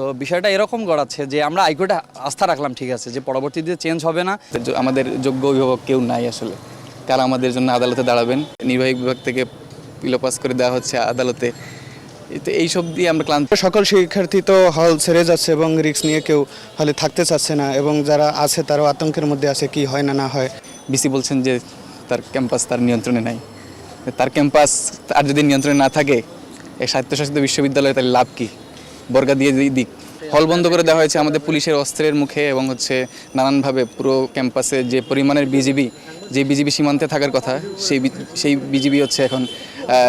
তো বিষয়টা এরকম গড়াচ্ছে যে আমরা হাইকোর্টে আস্থা রাখলাম ঠিক আছে যে পরবর্তীতে চেঞ্জ হবে না। আমাদের যোগ্য অভিভাবক কেউ নাই আসলে। কারা আমাদের জন্য আদালতে দাঁড়াবেন। নির্বাহী বিভাগ থেকে পিলো পাস করে দেওয়া হচ্ছে আদালতে। তো এইসব দিয়ে আমরা ক্লান্ত। সকল শিক্ষার্থী তো হল ছেড়ে যাচ্ছে এবং রিস্ক নিয়ে কেউ হলে থাকতে চাচ্ছে না এবং যারা আছে তারাও আতঙ্কের মধ্যে আছে কি হয় না না হয়। বিসি বলছেন যে তার ক্যাম্পাস তার নিয়ন্ত্রণে নাই। তার ক্যাম্পাস আর যদি নিয়ন্ত্রণে না থাকে এই স্বায়ত্তশাসিত বিশ্ববিদ্যালয়ে তাহলে লাভ কি? বর্গা দিয়ে দিক। হল বন্ধ করে দেওয়া হয়েছে আমাদের পুলিশের অস্ত্রের মুখে এবং হচ্ছে নানানভাবে পুরো ক্যাম্পাসে যে পরিমাণের বিজিবি, যে বিজিবি সীমান্তে থাকার কথা, সেই সেই বিজিবি হচ্ছে এখন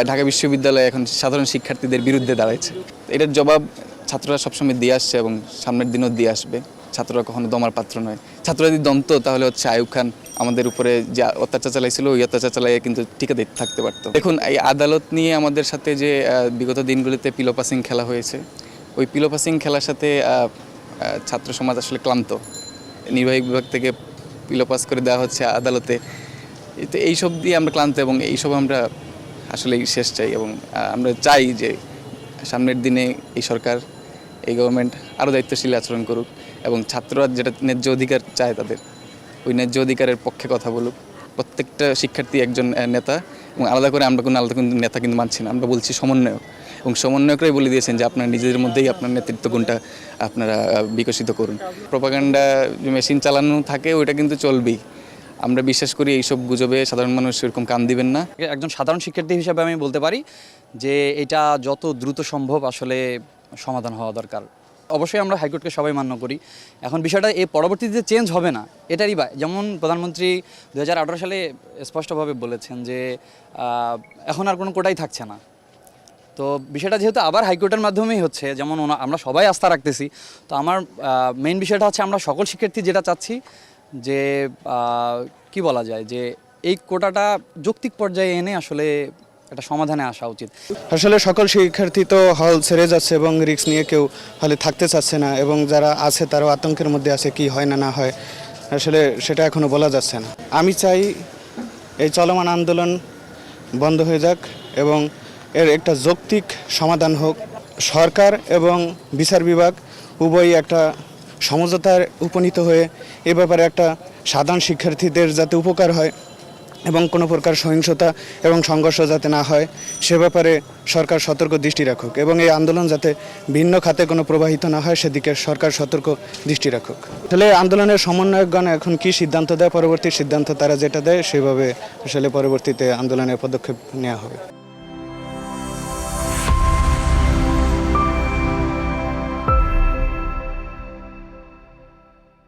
ঢাকা বিশ্ববিদ্যালয়ে এখন সাধারণ শিক্ষার্থীদের বিরুদ্ধে দাঁড়াচ্ছে এটার জবাব ছাত্ররা সবসময় দিয়ে আসছে এবং সামনের দিনও দিয়ে আসবে। ছাত্ররা কখনো দমার পাত্র নয়। ছাত্ররা যদি দমতো তাহলে হচ্ছে আয়ুব খান আমাদের উপরে যে অত্যাচার চালাইছিল, ওই অত্যাচার চালাইয়ে কিন্তু টিকে থাকতে পারতো। দেখুন, এই আদালত নিয়ে আমাদের সাথে যে বিগত দিনগুলিতে পিলো পাসিং খেলা হয়েছে ওই পিলো পাসিং খেলার সাথে ছাত্র সমাজ আসলে ক্লান্ত। নির্বাহী বিভাগ থেকে পিলো পাস করে দেওয়া হচ্ছে আদালতে। তো এইসব দিয়ে আমরা ক্লান্ত এবং এইসব আমরা আসলে শেষ চাই এবং আমরা চাই যে সামনের দিনে এই সরকার, এই গভর্নমেন্ট আরও দায়িত্বশীল আচরণ করুক এবং ছাত্ররা যেটা ন্যায্য অধিকার চায় তাদের, ওই ন্যায্য অধিকারের পক্ষে কথা বলুক। প্রত্যেকটা শিক্ষার্থী একজন নেতা এবং আলাদা করে আমরা কোনো, আলাদা কোনো নেতা কিন্তু মানছি না। আমরা বলছি সমন্বয়ক। এবং সমন্বয়করাই বলে দিয়েছেন যে আপনার নিজেদের মধ্যেই আপনার নেতৃত্ব গুণটা আপনারা বিকশিত করুন। প্রপাগান্ডা মেশিন চালানো থাকে, ওইটা কিন্তু চলবেই। আমরা বিশ্বাস করি এইসব গুজবে সাধারণ মানুষ এরকম কান দিবেন না। একজন সাধারণ শিক্ষার্থী হিসেবে আমি বলতে পারি যে এটা যত দ্রুত সম্ভব আসলে সমাধান হওয়া দরকার। অবশ্যই আমরা হাইকোর্টকে সবাই মান্য করি। এখন বিষয়টা এই পরবর্তীতে চেঞ্জ হবে না। এটারই বা, যেমন প্রধানমন্ত্রী দু হাজার আঠেরো সালে স্পষ্টভাবে বলেছেন যে এখন আর কোনো কোটাই থাকছে না। তো বিষয়টা যেহেতু আবার হাইকোর্টের মাধ্যমেই হচ্ছে, যেমন আমরা সবাই আস্থা রাখতেছি, তো আমার মেইন বিষয়টা হচ্ছে আমরা সকল শিক্ষার্থী যেটা চাচ্ছি যে কি বলা যায় যে, এই কোটাটা যৌক্তিক পর্যায়ে এনে আসলে একটা সমাধানে আসা উচিত। আসলে সকল শিক্ষার্থী তো হল ছেড়ে যাচ্ছে এবং রিস্ক নিয়ে কেউ হলে থাকতে চাচ্ছে না এবং যারা আছে তারাও আতঙ্কের মধ্যে আছে কি হয় না না হয়, আসলে সেটা এখনও বলা যাচ্ছে না। আমি চাই এই চলমান আন্দোলন বন্ধ হয়ে যাক এবং এর একটা যৌক্তিক সমাধান হোক। সরকার এবং বিচার বিভাগ উভয়ই একটা সমঝোতার উপনীত হয়ে এ ব্যাপারে একটা সাধারণ শিক্ষার্থীদের যাতে উপকার হয় এবং কোনো প্রকার সহিংসতা এবং সংঘর্ষ যাতে না হয়, সে ব্যাপারে সরকার সতর্ক দৃষ্টি রাখুক এবং এই আন্দোলন যাতে ভিন্ন খাতে কোনো প্রবাহিত না হয়, সেদিকে সরকার সতর্ক দৃষ্টি রাখুক। তাহলে আন্দোলনের সমন্বয়কগণ এখন কি সিদ্ধান্ত দেয়? পরবর্তী সিদ্ধান্ত তারা যেটা দেয়, সেভাবে আসলে পরবর্তীতে আন্দোলনের পদক্ষেপ নেওয়া হবে।